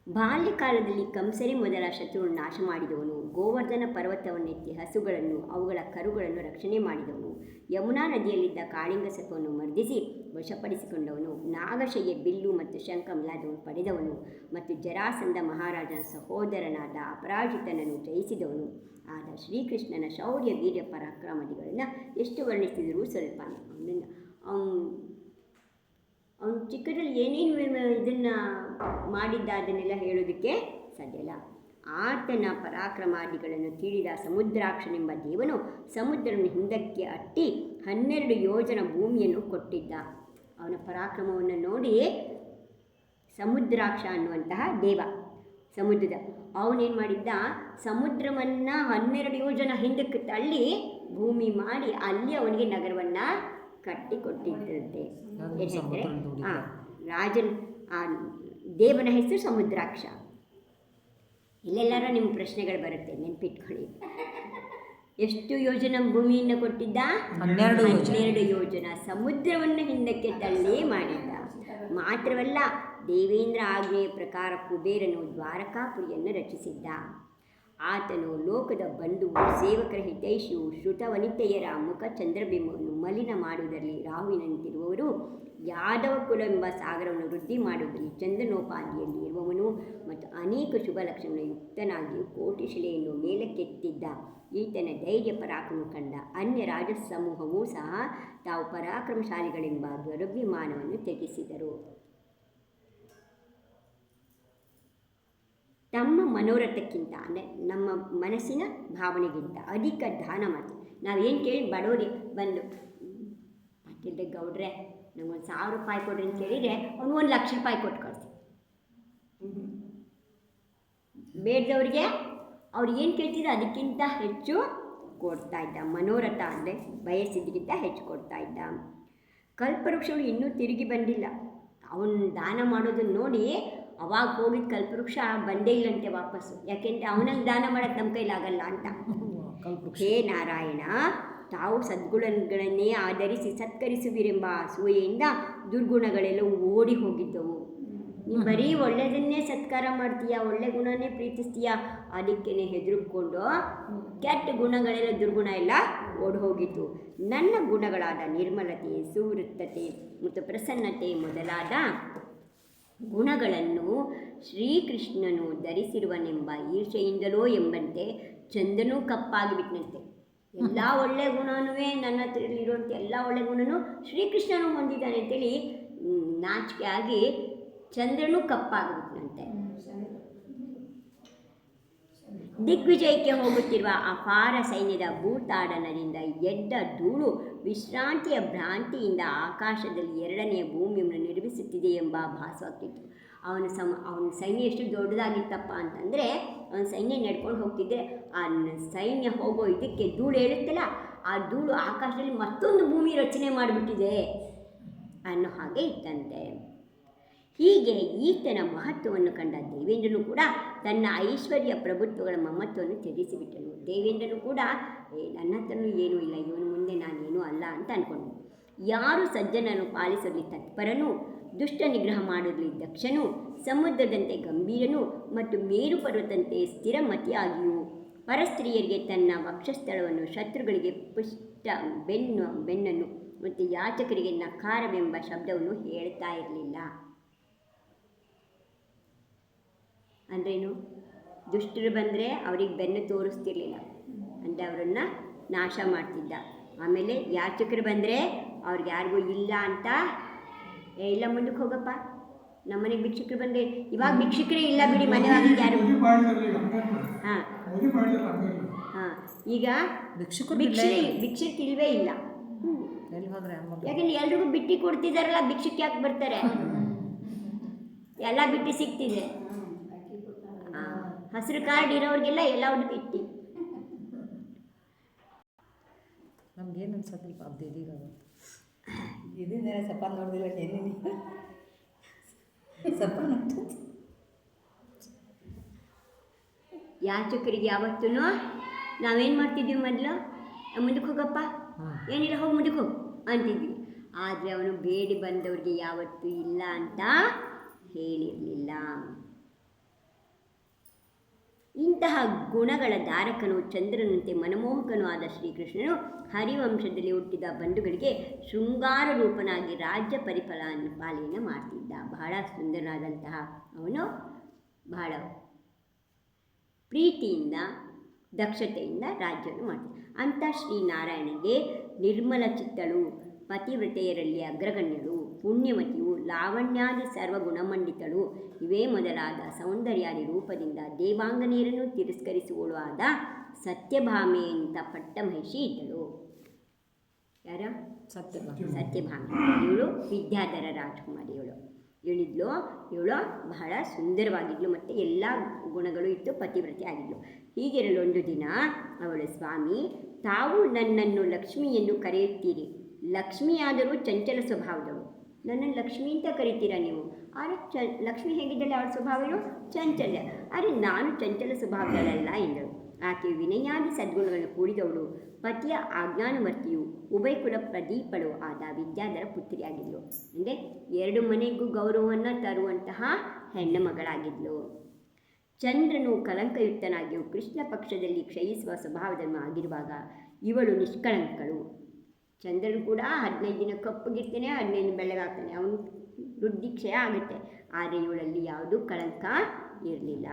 ಬಾಲ್ಯಕಾಲದಲ್ಲಿ ಕಂಸರಿ ಮೊದಲ ಶತ್ರುವನ್ನು ನಾಶ ಮಾಡಿದವನು. ಗೋವರ್ಧನ ಪರ್ವತವನ್ನೆತ್ತಿ ಹಸುಗಳನ್ನು, ಅವುಗಳ ಕರುಗಳನ್ನು ರಕ್ಷಣೆ ಮಾಡಿದವನು. ಯಮುನಾ ನದಿಯಲ್ಲಿದ್ದ ಕಾಳಿಂಗ ಸತ್ವವನ್ನು ಮರ್ದಿಸಿ ವಶಪಡಿಸಿಕೊಂಡವನು. ನಾಗಶಯ್ಯ, ಬಿಲ್ಲು ಮತ್ತು ಶಂಖ ಮಿಲಾದವನು ಪಡೆದವನು ಮತ್ತು ಜರಾಸಂಧ ಮಹಾರಾಜನ ಸಹೋದರನಾದ ಅಪರಾಜಿತನನ್ನು ಜಯಿಸಿದವನು. ಆದ ಶ್ರೀಕೃಷ್ಣನ ಶೌರ್ಯ, ವೀರ್ಯ ಪರಾಕ್ರಮದಿಗಳನ್ನು ಎಷ್ಟು ವರ್ಣಿಸಿದರೂ ಸ್ವಲ್ಪ ಅವನನ್ನು ಅವನು ಚಿಕ್ಕದಲ್ಲಿ ಏನೇನು ಇದನ್ನು ಮಾಡಿದ್ದ ಅದನ್ನೆಲ್ಲ ಹೇಳೋದಕ್ಕೆ ಸಾಧ್ಯ ಇಲ್ಲ. ಆತನ ಪರಾಕ್ರಮಾದಿಗಳನ್ನು ತಿಳಿದ ಸಮುದ್ರಾಕ್ಷನೆಂಬ ದೇವನು ಸಮುದ್ರವನ್ನು ಹಿಂದಕ್ಕೆ ಅಟ್ಟಿ ಹನ್ನೆರಡು ಯೋಜನ ಭೂಮಿಯನ್ನು ಕೊಟ್ಟಿದ್ದ. ಅವನ ಪರಾಕ್ರಮವನ್ನು ನೋಡಿ ಸಮುದ್ರಾಕ್ಷ ಅನ್ನುವಂತಹ ದೇವ ಸಮುದ್ರದ ಅವನೇನು ಮಾಡಿದ್ದ? ಸಮುದ್ರವನ್ನು ಹನ್ನೆರಡು ಯೋಜನ ಹಿಂದಕ್ಕೆ ತಳ್ಳಿ ಭೂಮಿ ಮಾಡಿ ಅಲ್ಲಿ ಅವನಿಗೆ ನಗರವನ್ನು ಕಟ್ಟಿಕೊಟ್ಟಿದ್ದಂತೆ. ಆ ರಾಜನ್ ಆ ದೇವನ ಹೆಸರು ಸಮುದ್ರಾಕ್ಷ. ಇಲ್ಲೆಲ್ಲರೂ ನಿಮ್ಮ ಪ್ರಶ್ನೆಗಳು ಬರುತ್ತೆ ನೆನ್ಪಿಟ್ಕೊಳ್ಳಿ. ಎಷ್ಟು ಯೋಜನ ಭೂಮಿಯನ್ನು ಕೊಟ್ಟಿದ್ದ? ಹನ್ನೆರಡು ಯೋಜನ. ಹನ್ನೆರಡು ಯೋಜನ. ಸಮುದ್ರವನ್ನು ಹಿಂದಕ್ಕೆ ತಳ್ಳಿ ಮಾಡಿದ್ದ. ಮಾತ್ರವಲ್ಲ ದೇವೇಂದ್ರ ಆಜ್ಞೆಯ ಪ್ರಕಾರ ಕುಬೇರನು ದ್ವಾರಕಾಪುರಿಯನ್ನು ರಚಿಸಿದ್ದ. ಆತನು ಲೋಕದ ಬಂಧುವು, ಸೇವಕರ ಹಿತೈಷಿಯು ಶ್ರುತವನಿತೆಯರ ಮುಖ ಚಂದ್ರಬಿಂಬವನ್ನು ಮಲಿನ ಮಾಡುವುದರಲ್ಲಿ ರಾಹುವಿನಂತಿರುವವರು, ಯಾದವ ಕುಲವೆಂಬ ಸಾಗರವನ್ನು ವೃದ್ಧಿ ಮಾಡುವುದರಲ್ಲಿ ಚಂದ್ರನೋಪಾದಿಯಲ್ಲಿ ಇರುವವನು ಮತ್ತು ಅನೇಕ ಶುಭ ಲಕ್ಷಣಗಳ ಯುಕ್ತನಾಗಿಯೂ ಕೋಟಿ ಶಿಲೆಯನ್ನು ಮೇಲಕ್ಕೆತ್ತಿದ್ದ ಈತನ ಧೈರ್ಯ ಪರಾಕ್ರಮ ಕಂಡ ಅನ್ಯ ರಾಜ ಸಮೂಹವೂ ಸಹ ತಾವು ಪರಾಕ್ರಮಶಾಲಿಗಳೆಂಬ ದುರಭಿಮಾನವನ್ನು ತ್ಯಜಿಸಿದರು ತಮ್ಮ ಮನೋರಥಕ್ಕಿಂತ, ಅಂದರೆ ನಮ್ಮ ಮನಸ್ಸಿನ ಭಾವನೆಗಿಂತ ಅಧಿಕ ದಾನ ಮಾಡ್ತೀವಿ. ನಾವೇನು ಕೇಳಿ ಬಡವರಿಗೆ ಬಂದು ಮತ್ತಿದ್ದೆ ಗೌಡ್ರೆ ನಮ್ಗೊಂದು ಸಾವಿರ ರೂಪಾಯಿ ಕೊಡ್ರಿ ಅಂತ ಕೇಳಿದರೆ ಅವ್ನು ಒಂದು ಲಕ್ಷ ರೂಪಾಯಿ ಕೊಟ್ಟು ಕಳಿಸಿ ಬೇಡದವ್ರಿಗೆ ಅವ್ರು ಏನು ಕೇಳ್ತಿದ್ರು ಅದಕ್ಕಿಂತ ಹೆಚ್ಚು ಕೊಡ್ತಾ ಇದ್ದ. ಮನೋರಥ ಅಂದರೆ ಬಯಸಿದ್ದಕ್ಕಿಂತ ಹೆಚ್ಚು ಕೊಡ್ತಾ ಇದ್ದ. ಕಲ್ಪವೃಕ್ಷಗಳು ಇನ್ನೂ ತಿರುಗಿ ಬಂದಿಲ್ಲ. ಅವನು ದಾನ ಮಾಡೋದನ್ನು ನೋಡಿ ಅವಾಗ ಹೋಗಿದ್ದ ಕಲ್ಪವೃಕ್ಷ ಬಂದೇ ಇಲ್ಲಂತೆ ವಾಪಸ್ಸು. ಯಾಕೆಂದರೆ ಅವನಲ್ಲಿ ದಾನ ಮಾಡೋಕ್ಕೆ ನಮ್ಮ ಕೈಲಾಗಲ್ಲ ಅಂತ. ಹೇ ನಾರಾಯಣ ತಾವು ಸದ್ಗುಣಗಳನ್ನೇ ಆಧರಿಸಿ ಸತ್ಕರಿಸುವಿರೆಂಬ ಸೂಯೆಯಿಂದ ದುರ್ಗುಣಗಳೆಲ್ಲ ಓಡಿ ಹೋಗಿದ್ದವು. ನೀನು ಬರೀ ಒಳ್ಳೆಯದನ್ನೇ ಸತ್ಕಾರ ಮಾಡ್ತೀಯ ಒಳ್ಳೆ ಗುಣನೇ ಪ್ರೀತಿಸ್ತೀಯಾ ಅದಕ್ಕೇನೆ ಹೆದರ್ಕೊಂಡು ಕೆಟ್ಟ ಗುಣಗಳೆಲ್ಲ ದುರ್ಗುಣ ಎಲ್ಲ ಓಡಿ ಹೋಗಿತ್ತು ನನ್ನ ಗುಣಗಳಾದ ನಿರ್ಮಲತೆ ಸುವೃತ್ತತೆ ಮತ್ತು ಪ್ರಸನ್ನತೆ ಮೊದಲಾದ ಗುಣಗಳನ್ನು ಶ್ರೀಕೃಷ್ಣನು ಧರಿಸಿರುವನೆಂಬ ಈರ್ಷೆಯಿಂದಲೋ ಎಂಬಂತೆ ಚಂದನೂ ಕಪ್ಪಾಗಿಬಿಟ್ನಂತೆ ಎಲ್ಲ ಒಳ್ಳೆಯ ಗುಣನೂ ನನ್ನ ಹತ್ರಲ್ಲಿರುವಂಥ ಎಲ್ಲ ಒಳ್ಳೆಯ ಗುಣನೂ ಶ್ರೀಕೃಷ್ಣನು ಹೊಂದಿದ್ದಾನೆ ಅಂತೇಳಿ ನಾಚಿಕೆ ಆಗಿ ಚಂದ್ರನೂ ಕಪ್ಪಾಗಿಬಿಟ್ನಂತೆ ದಿಗ್ವಿಜಯಕ್ಕೆ ಹೋಗುತ್ತಿರುವ ಅಪಾರ ಸೈನ್ಯದ ಭೂತಾಡನದಿಂದ ಎದ್ದ ಧೂಳು ವಿಶ್ರಾಂತಿಯ ಭ್ರಾಂತಿಯಿಂದ ಆಕಾಶದಲ್ಲಿ ಎರಡನೆಯ ಭೂಮಿಯನ್ನು ನಿರ್ಮಿಸುತ್ತಿದೆ ಎಂಬ ಭಾಸವಾಗ್ತಿತ್ತು. ಅವನ ಸಮ, ಅವನ ಸೈನ್ಯ ಎಷ್ಟು ದೊಡ್ಡದಾಗಿತ್ತಪ್ಪ ಅಂತಂದರೆ, ಅವನ ಸೈನ್ಯ ನಡ್ಕೊಂಡು ಹೋಗ್ತಿದ್ದೆ ಆ ಸೈನ್ಯ ಹೋಗೋ ಇದಕ್ಕೆ ಧೂಳು ಹೇಳುತ್ತಲ್ಲ, ಆ ಧೂಳು ಆಕಾಶದಲ್ಲಿ ಮತ್ತೊಂದು ಭೂಮಿ ರಚನೆ ಮಾಡಿಬಿಟ್ಟಿದೆ ಅನ್ನೋ ಹಾಗೆ ಇತ್ತಂತೆ. ಹೀಗೆ ಈತನ ಮಹತ್ವವನ್ನು ಕಂಡ ದೇವೇಂದ್ರನು ಕೂಡ ತನ್ನ ಐಶ್ವರ್ಯ ಪ್ರಭುತ್ವಗಳ ಮಮತ್ವವನ್ನು ತ್ಯಜಿಸಿಬಿಟ್ಟನು ದೇವೇಂದ್ರನು ಕೂಡ, ಏ ನನ್ನ ಹತ್ರನೂ ಏನೂ ಇಲ್ಲ, ಇವನು ಮುಂದೆ ನಾನೇನೂ ಅಲ್ಲ ಅಂತ ಅಂದ್ಕೊಂಡನು ಯಾರು ಸಜ್ಜನನ್ನು ಪಾಲಿಸಲಿ, ತತ್ಪರನು, ದುಷ್ಟ ನಿಗ್ರಹ ಮಾಡಲಿ ದಕ್ಷನು, ಸಮುದ್ರದಂತೆ ಗಂಭೀರನು ಮತ್ತು ಮೇರು ಪರ್ವತಂತೆ ಸ್ಥಿರಮತಿಯಾಗಿಯೂ, ಪರಸ್ತ್ರೀಯರಿಗೆ ತನ್ನ ವಕ್ಷಸ್ಥಳವನ್ನು ಶತ್ರುಗಳಿಗೆ ಪುಷ್ಟ ಬೆನ್ನು ಬೆನ್ನನ್ನು ಮತ್ತು ಯಾಚಕರಿಗೆ ನಕಾರವೆಂಬ ಶಬ್ದವನ್ನು ಹೇಳ್ತಾ ಇರಲಿಲ್ಲ. ಅಂದ್ರೇನು? ದುಷ್ಟರು ಬಂದರೆ ಅವ್ರಿಗೆ ಬೆನ್ನು ತೋರಿಸ್ತಿರ್ಲಿಲ್ಲ. ಅಂದರೆ ಅವರನ್ನು ನಾಶ ಮಾಡ್ತಿದ್ದ. ಆಮೇಲೆ ಯಾಚಕರು ಬಂದರೆ ಅವ್ರಿಗೆ ಯಾರಿಗೂ ಇಲ್ಲ ಅಂತ ಏ ಇಲ್ಲ ಮುಂದಕ್ಕೆ ಹೋಗಪ್ಪ. ನಮ್ಮನೆಗೆ ಭಿಕ್ಷಕರು ಬಂದರೆ ಇವಾಗ ಭಿಕ್ಷಕರೇ ಇಲ್ಲ ಬಿಡಿ ಮನೆ ಯಾರು ಹಾಂ. ಹಾಂ. ಈಗ ಭಿಕ್ಷುಕರು ಭಿಕ್ಷೆ ಭಿಕ್ಷಕ್ಕೆ ಇಲ್ವೇ ಇಲ್ಲ. ಯಾಕಂದ್ರೆ ಎಲ್ರಿಗೂ ಬಿಟ್ಟಿ ಕೊಡ್ತಿದಾರಲ್ಲ ಭಿಕ್ಷಕ್ಕೆ ಯಾಕೆ ಬರ್ತಾರೆ? ಎಲ್ಲ ಬಿಟ್ಟು ಸಿಗ್ತಿದೆ. ಹಸಿರು ಕಾರ್ಡ್ ಇರೋರಿಗೆಲ್ಲ ಎಲ್ಲ ಒಂದು ಬಿಟ್ಟಿ ನಮ್ಗೇನು ಅನ್ಸತ್ತಿಲ್ಲ ಪಾಪ ದೇದಿಗೆ ಇದರಿಂದ ಸಪ್ಪ ನೋಡಿದಿಲ್ಲ ಏನೇನು ಸಪ್ಪ ಯಾಚಕರಿಗೆ ಯಾವತ್ತೂ ನಾವೇನು ಮಾಡ್ತಿದ್ದೀವಿ ಮೊದಲು? ಮುಂದಕ್ಕೆ ಹೋಗಪ್ಪ. ಏನಿಲ್ಲ ಹೋಗಿ ಮುಂದಕ್ಕೆ ಹೋಗು ಅಂತಿದ್ವಿ. ಆದರೆ ಅವನು ಬೇಡಿ ಬಂದವ್ರಿಗೆ ಯಾವತ್ತೂ ಇಲ್ಲ ಅಂತ ಹೇಳಿರಲಿಲ್ಲ. ಇಂತಹ ಗುಣಗಳ ಧಾರಕನು ಚಂದ್ರನಂತೆ ಮನಮೋಹಕನೂ ಆದ ಶ್ರೀಕೃಷ್ಣನು ಹರಿವಂಶದಲ್ಲಿ ಹುಟ್ಟಿದ ಬಂಧುಗಳಿಗೆ ಶೃಂಗಾರ ರೂಪನಾಗಿ ರಾಜ್ಯ ಪರಿಫಲ ಪಾಲನೆ ಮಾಡ್ತಿದ್ದ. ಬಹಳ ಸುಂದರನಾದಂತಹ ಅವನು. ಬಹಳ ಪ್ರೀತಿಯಿಂದ, ದಕ್ಷತೆಯಿಂದ ರಾಜ್ಯವನ್ನು ಮಾಡ್ತಿದ್ದ. ಅಂಥ ಶ್ರೀನಾರಾಯಣನಿಗೆ ನಿರ್ಮಲ ಚಿತ್ತಳು ಪತಿವ್ರತೆಯರಲ್ಲಿ ಅಗ್ರಗಣ್ಯಳು ಪುಣ್ಯವತಿಯು ಲಾವಣ್ಯಾದಿ ಸರ್ವಗುಣಮಂಡಿತಳು ಇವೇ ಮೊದಲಾದ ಸೌಂದರ್ಯಾದಿ ರೂಪದಿಂದ ದೇವಾಂಗನೆಯರನ್ನು ತಿರಸ್ಕರಿಸುವಳು ಆದ ಸತ್ಯಭಾಮೆ ಅಂತ ಪಟ್ಟ ಮಹಿಷಿ ಇದ್ದಳು. ಯಾರ? ಸತ್ಯಭಾಮೆ. ಸತ್ಯಭಾಮೆ. ಇವಳು ವಿದ್ಯಾಧರ ರಾಜಕುಮಾರಿ ಇವಳು. ಇವಳಿದ್ಲು ಇವಳು ಬಹಳ ಸುಂದರವಾಗಿದ್ಲು ಮತ್ತು ಎಲ್ಲ ಗುಣಗಳು ಇತ್ತು ಪತಿವ್ರತೆ ಆಗಿದ್ಲು. ಹೀಗಿರಲು ಒಂದು ದಿನ ಅವಳು ಸ್ವಾಮಿ ತಾವು ನನ್ನನ್ನು ಲಕ್ಷ್ಮಿ ಎಂದು ಕರೆಯುತ್ತೀರಿ. ಲಕ್ಷ್ಮಿಯಾದರೂ ಚಂಚಲ ಸ್ವಭಾವದಳು ನನ್ನನ್ನು ಲಕ್ಷ್ಮಿ ಅಂತ ಕರಿತೀರಾ ನೀವು? ಆದರೆ ಚ, ಲಕ್ಷ್ಮಿ ಹೇಗಿದ್ದಾಳೆ? ಅವಳ ಸ್ವಭಾವನು ಚಂಚಲ್ಯ. ಆದರೆ ನಾನು ಚಂಚಲ ಸ್ವಭಾವದಳಲ್ಲ ಎಂದಳು. ಆಕೆ ವಿನಯಾದಿ ಸದ್ಗುಣಗಳನ್ನು ಕೂಡಿದವಳು. ಪತಿಯ ಆಜ್ಞಾನವರ್ತಿಯು ಉಭಯಕುಲ ಪ್ರದೀಪಳು ಆದ ವಿದ್ಯಾಧರ ಪುತ್ರಿಯಾಗಿದ್ಲು. ಅಂದರೆ ಎರಡು ಮನೆಗೂ ಗೌರವವನ್ನು ತರುವಂತಹ ಹೆಣ್ಣು ಮಗಳಾಗಿದ್ಲು. ಚಂದ್ರನು ಕಲಂಕಯುಕ್ತನಾಗಿಯೂ ಕೃಷ್ಣ ಪಕ್ಷದಲ್ಲಿ ಕ್ಷಯಿಸುವ ಸ್ವಭಾವದನ್ನು ಆಗಿರುವಾಗ ಇವಳು ನಿಷ್ಕಳಂಕಳು. ಚಂದ್ರನು ಕೂಡ ಹದಿನೈದು ದಿನ ಕಪ್ಪಗಿರ್ತಾನೆ ಹದಿನೈದು ಬೆಳಗಾಗ್ತಾನೆ ಅವನು ಕ್ಷಯ ಆಗುತ್ತೆ. ಆದರೆ ಇವಳಲ್ಲಿ ಯಾವುದೂ ಕಳಂಕ ಇರಲಿಲ್ಲ.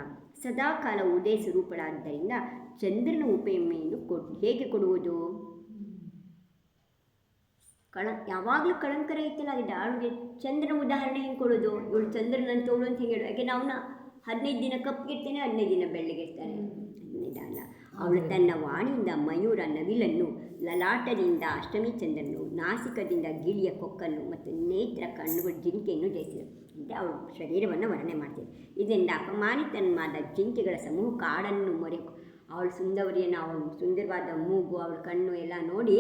ಸದಾಕಾಲ ಉದಯ ಸ್ವರೂಪಳಾದ್ದರಿಂದ ಚಂದ್ರನ ಉಪಮೆಯನ್ನು ಕೊಡ್, ಹೇಗೆ ಕೊಡುವುದು? ಕಳ, ಯಾವಾಗಲೂ ಕಳಂಕರ ಇತ್ತಲ್ಲ, ಅದು ಅವಳಿಗೆ ಚಂದ್ರನ ಉದಾಹರಣೆ ಹೆಂಗೆ ಕೊಡೋದು ಇವಳು ಚಂದ್ರನಂತವಳು ಅಂತ ಹೇಳಿ. ಯಾಕೆ ನಾವು ಹದಿನೈದು ದಿನ ಕಪ್ಪಿಗಿರ್ತಾನೆ ಹದಿನೈದು ದಿನ ಬೆಳ್ಳಗಿರ್ತಾನೆ ಅವಳು ತನ್ನ ವಾಣಿಯಿಂದ ಮಯೂರ ನವಿಲನ್ನು ಲಲಾಟದಿಂದ ಅಷ್ಟಮಿ ಚಂದ್ರನು ನಾಸಿಕದಿಂದ ಗಿಳಿಯ ಕೊಕ್ಕನ್ನು ಮತ್ತು ನೇತ್ರ ಕಣ್ಣುಗಳು ಜಿಂಕೆಯನ್ನು ಜಯಿಸಿದರು ಅಂತ ಅವಳು ಶರೀರವನ್ನು ವರ್ಣನೆ ಮಾಡ್ತಿದ್ಳು ಇದರಿಂದ ಅಪಮಾನಿತನ್ಮಾದ ಜಿಂಕೆಗಳ ಸಮೂಹ ಕಾಡನ್ನು ಮೊರೆ ಅವಳು ಸುಂದರಿಯನ್ನು ಅವಳು ಸುಂದರವಾದ ಮೂಗು ಅವಳ ಕಣ್ಣು ಎಲ್ಲ ನೋಡಿ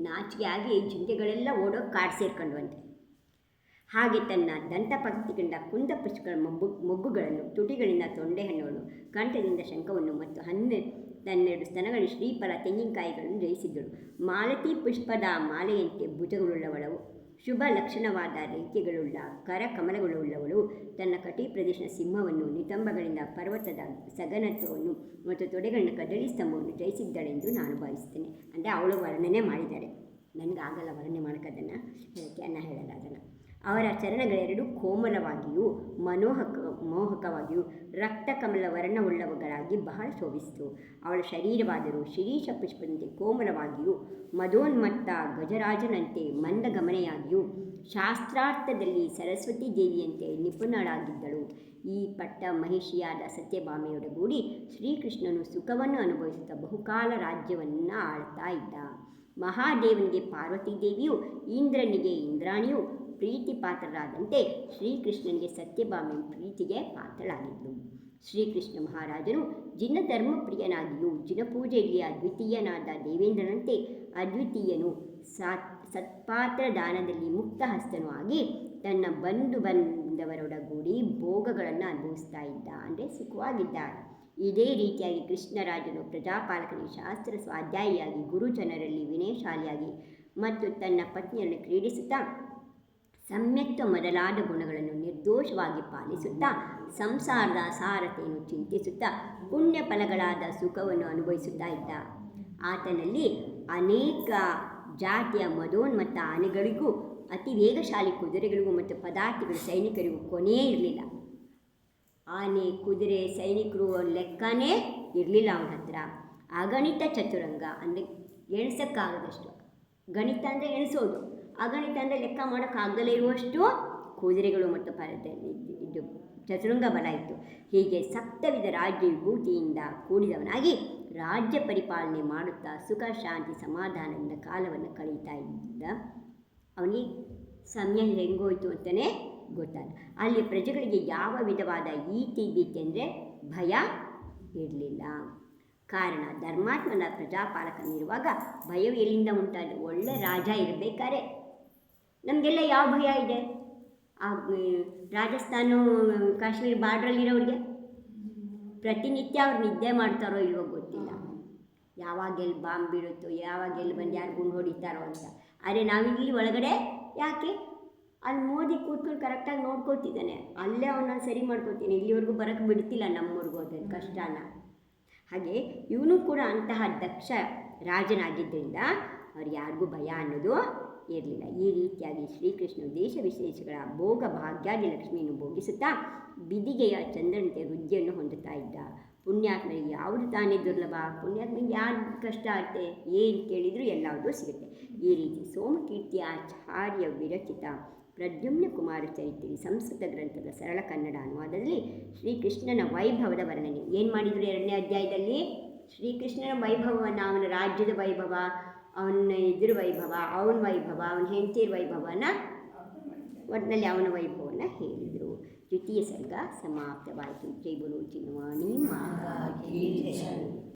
ನಾಚಿಕೆ ಆಗಿ ಜಿಂಕೆಗಳೆಲ್ಲ ಓಡೋ ಕಾಡು ಸೇರ್ಕೊಂಡ್ವಂತೆ ಹಾಗೆ ತನ್ನ ದಂತಪಕ್ತಿಗೊಂಡ ಕುಂದ ಪುಷ್ಪಗಳ ಮೊಗ್ಗು ಮೊಗ್ಗುಗಳನ್ನು ತುಟಿಗಳಿಂದ ತೊಂಡೆಹಣ್ಣುಗಳನ್ನು ಕಂಠದಿಂದ ಶಂಖವನ್ನು ಮತ್ತು ಹನ್ನೆ ತನ್ನೆರಡು ಸ್ತನಗಳು ಶ್ರೀಫಲ ತೆಂಗಿನಕಾಯಿಗಳನ್ನು ಜಯಿಸಿದ್ದಳು ಮಾಲತಿ ಪುಷ್ಪದ ಮಾಲೆಯಂತೆ ಭುಜಗಳುಳ್ಳವಳವು ಶುಭ ಲಕ್ಷಣವಾದ ರೇಖೆಗಳುಳ್ಳ ಕರಕಮಲಗಳುಳ್ಳವಳು. ತನ್ನ ಕಟಿ ಪ್ರದೇಶ ಸಿಂಹವನ್ನು ನಿತಂಬಗಳಿಂದ ಪರ್ವತದ ಸಗನತ್ವವನ್ನು ಮತ್ತು ತೊಡೆಗಳನ್ನು ಕದಳಿ ಸ್ತಂಭವನ್ನು ಜಯಿಸಿದ್ದಾಳೆಂದು ನಾನು ಭಾವಿಸ್ತೇನೆ ಅಂದರೆ ಅವಳು ವರ್ಣನೆ ಮಾಡಿದ್ದಾರೆ ನನಗಾಗಲ್ಲ ವರ್ಣನೆ ಮಾಡೋಕ್ಕದನ್ನು ಹೇಳೋಕ್ಕೆ ಅನ್ನ ಹೇಳಲ್ಲ ಅವರ ಚರಣಗಳೆರಡು ಕೋಮಲವಾಗಿಯೂ, ಮನೋಹಕ, ಮೋಹಕವಾಗಿಯೂ ರಕ್ತ ಕಮಲ ವರ್ಣವುಳ್ಳವುಗಳಾಗಿ ಬಹಳ ಶೋಭಿಸಿತು. ಅವಳ ಶರೀರವಾದರೂ ಶಿರೀಷ ಪುಷ್ಪದಂತೆ ಕೋಮಲವಾಗಿಯೂ ಮದೋನ್ಮತ್ತ ಗಜರಾಜನಂತೆ ಮಂದಗಮನೆಯಾಗಿಯೂ, ಶಾಸ್ತ್ರಾರ್ಥದಲ್ಲಿ ಸರಸ್ವತಿ ದೇವಿಯಂತೆ ನಿಪುಣಳಾಗಿದ್ದಳು. ಈ ಪಟ್ಟ ಮಹಿಷಿಯಾದ ಸತ್ಯಭಾಮೆಯೊಡಗೂಡಿ ಶ್ರೀಕೃಷ್ಣನು ಸುಖವನ್ನು ಅನುಭವಿಸುತ್ತಾ ಬಹುಕಾಲ ರಾಜ್ಯವನ್ನು ಆಳ್ತಾ ಇದ್ದ. ಮಹಾದೇವನಿಗೆ ಪಾರ್ವತಿ ದೇವಿಯು ಇಂದ್ರನಿಗೆ ಇಂದ್ರಾಣಿಯು ಪ್ರೀತಿ ಪಾತ್ರರಾದಂತೆ ಶ್ರೀಕೃಷ್ಣನಿಗೆ ಸತ್ಯಭಾಮೆಯು ಪ್ರೀತಿಗೆ ಪಾತ್ರಳಾಗಿದ್ದಳು ಶ್ರೀಕೃಷ್ಣ ಮಹಾರಾಜನು ಜಿನ ಧರ್ಮಪ್ರಿಯನಾಗಿಯೂ ಜಿನಪೂಜೆಯಲ್ಲಿ ಅದ್ವಿತೀಯನಾದ ದೇವೇಂದ್ರನಂತೆ ಅದ್ವಿತೀಯನು ಸಾತ್ ಸತ್ಪಾತ್ರ ದಾನದಲ್ಲಿ ಮುಕ್ತ ಹಸ್ತನೂ ಆಗಿ ತನ್ನ ಬಂಧು ಬಂದವರೊಡಗೂಡಿ ಭೋಗಗಳನ್ನು ಅನುಭವಿಸ್ತಾ ಇದ್ದ ಅಂದರೆ ಸುಖವಾಗಿದ್ದ ಇದೇ ರೀತಿಯಾಗಿ ಕೃಷ್ಣರಾಜನು ಪ್ರಜಾಪಾಲಕನಿಗೆ ಶಾಸ್ತ್ರ ಸ್ವಾಧ್ಯಾಯಿಯಾಗಿ ಗುರುಜನರಲ್ಲಿ ವಿನಯಶಾಲಿಯಾಗಿ ಮತ್ತು ತನ್ನ ಪತ್ನಿಯನ್ನು ಕ್ರೀಡಿಸುತ್ತಾ ಸಮ್ಯಕ್ತ ಮೊದಲಾದ ಗುಣಗಳನ್ನು ನಿರ್ದೋಷವಾಗಿ ಪಾಲಿಸುತ್ತಾ, ಸಂಸಾರದ ಸಾರತೆಯನ್ನು ಚಿಂತಿಸುತ್ತಾ, ಪುಣ್ಯ ಫಲಗಳಾದ ಸುಖವನ್ನು ಅನುಭವಿಸುತ್ತಾ ಇದ್ದ. ಆತನಲ್ಲಿ ಅನೇಕ ಜಾತಿಯ ಮದೋನ್ಮತ್ತ ಆನೆಗಳಿಗೂ, ಅತಿ ವೇಗಶಾಲಿ ಕುದುರೆಗಳಿಗೂ ಮತ್ತು ಪದಾರ್ಥಗಳು ಸೈನಿಕರಿಗೂ ಕೊನೆಯೇ ಇರಲಿಲ್ಲ. ಆನೆ, ಕುದುರೆ, ಸೈನಿಕರು ಲೆಕ್ಕನೇ ಇರಲಿಲ್ಲ ಅವನ ಹತ್ರ. ಅಗಣಿತ ಚತುರಂಗ ಅಂದರೆ ಎಣಿಸೋಕ್ಕಾಗದಷ್ಟು. ಗಣಿತ ಅಂದರೆ ಎಣಿಸೋದು. ಅಗಣಿತ ಅಂದರೆ ಲೆಕ್ಕ ಮಾಡೋಕ್ಕಾಗದಲೇ ಇರುವಷ್ಟು ಕುದುರೆಗಳು ಮತ್ತು ಪರದೆಯಲ್ಲಿ ಇದು ಚತುರಂಗ ಬಲ ಇತ್ತು. ಹೀಗೆ ಸಪ್ತವಿಧ ರಾಜ್ಯ ವಿಭೂತಿಯಿಂದ ಕೂಡಿದವನಾಗಿ ರಾಜ್ಯ ಪರಿಪಾಲನೆ ಮಾಡುತ್ತಾ ಸುಖ, ಶಾಂತಿ, ಸಮಾಧಾನದಿಂದ ಕಾಲವನ್ನು ಕಳೀತಾ ಇದ್ದ ಅವನಿಗೆ ಸಮಯ ಹೆಂಗೋಯ್ತು ಅಂತಲೇ ಗೊತ್ತಲ್ಲ ಅಲ್ಲಿ ಪ್ರಜೆಗಳಿಗೆ ಯಾವ ವಿಧವಾದ ಈತಿ, ಭೀತಿ ಅಂದರೆ ಭಯ ಇರಲಿಲ್ಲ. ಕಾರಣ ಧರ್ಮಾತ್ಮನ ಪ್ರಜಾಪಾಲಕನಿರುವಾಗ ಭಯವು ಎಲ್ಲಿಂದ ಉಂಟಾದ? ಒಳ್ಳೆ ರಾಜ ಇರಬೇಕಾರೆ. ನಮಗೆಲ್ಲ ಯಾವ ಭಯ ಇದೆ? ಆ ರಾಜಸ್ಥಾನ, ಕಾಶ್ಮೀರ ಬಾರ್ಡ್ರಲ್ಲಿರೋರಿಗೆ? ಪ್ರತಿನಿತ್ಯ ಅವ್ರು ನಿದ್ದೆ ಮಾಡ್ತಾರೋ ಇಲ್ವೋ ಗೊತ್ತಿಲ್ಲ. ಯಾವಾಗ ಎಲ್ಲಿ ಬಾಂಬ್ ಬೀಳುತ್ತೋ, ಯಾವಾಗ ಎಲ್ಲಿ ಬಂದು ಯಾರು ಗುಂಡು ಹೊಡಿತಾರೋ ಅಂತ. ಆದರೆ ನಾವಿಲ್ಲಿ ಒಳಗಡೆ ಯಾಕೆ? ಅಲ್ಲಿ ಮೋದಿ ಕೂತ್ಕೊಂಡು ಕರೆಕ್ಟಾಗಿ ನೋಡ್ಕೊತಿದ್ದಾನೆ ಅಲ್ಲೇ ಅವನ್ನ ಸರಿ ಮಾಡ್ಕೊತೀನಿ ಇಲ್ಲಿವರೆಗೂ ಬರೋಕ್ಕೆ ಬಿಡ್ತಿಲ್ಲ ನಮ್ಮೂರಿಗೂ ಅದರ ಕಷ್ಟನ. ಹಾಗೆ ಇವನು ಕೂಡ ಅಂತಹ ದಕ್ಷ ರಾಜನಾಗಿದ್ದರಿಂದ ಅವ್ರು ಯಾರಿಗೂ ಭಯ ಅನ್ನೋದು ಇರಲಿಲ್ಲ. ಈ ರೀತಿಯಾಗಿ ಶ್ರೀಕೃಷ್ಣ ದೇಶ ವಿಶೇಷಗಳ ಭೋಗ ಭಾಗ್ಯಾದಿ ಲಕ್ಷ್ಮಿಯನ್ನು ಭೋಗಿಸುತ್ತಾ ಬಿದಿಗೆಯ ಚಂದ್ರನಂತೆ ವೃದ್ಧಿಯನ್ನು ಹೊಂದುತ್ತಾ ಇದ್ದ. ಪುಣ್ಯಾತ್ಮರಿಗೆ ಯಾವುದು ತಾನೇ ದುರ್ಲಭ? ಪುಣ್ಯಾತ್ಮನಿಗೆ ಯಾರು ಕಷ್ಟ ಆಗುತ್ತೆ ಏನು ಕೇಳಿದರೂ ಎಲ್ಲವೂ ಸಿಗುತ್ತೆ. ಈ ರೀತಿ ಸೋಮಕೀರ್ತಿ ಆಚಾರ್ಯ ವಿರಚಿತ ಪ್ರದ್ಯುಮ್ನ ಕುಮಾರ ಚರಿತ್ರೆ ಸಂಸ್ಕೃತ ಗ್ರಂಥದ ಸರಳ ಕನ್ನಡ ಅನುವಾದದಲ್ಲಿ ಶ್ರೀಕೃಷ್ಣನ ವೈಭವದ ವರ್ಣನೆ. ಏನು ಮಾಡಿದರು ಎರಡನೇ ಅಧ್ಯಾಯದಲ್ಲಿ? ಶ್ರೀಕೃಷ್ಣನ ವೈಭವವನ್ನು ಅವನ ರಾಜ್ಯದ ವೈಭವ ಅವನ ಎದುರು ವೈಭವ, ಅವನ ವೈಭವ, ಅವನ ಹೆಂಡತಿಯ ವೈಭವನ ಒಟ್ಟಿನಲ್ಲಿ ಅವನ ವೈಭವನ ಹೇಳಿದರು ದ್ವಿತೀಯ ಸರ್ಗ ಸಮಾಪ್ತವಾಯಿತು ಜೈ ಬುರು ಚಿನ್ನವಾಣಿ ಮಾತಾ.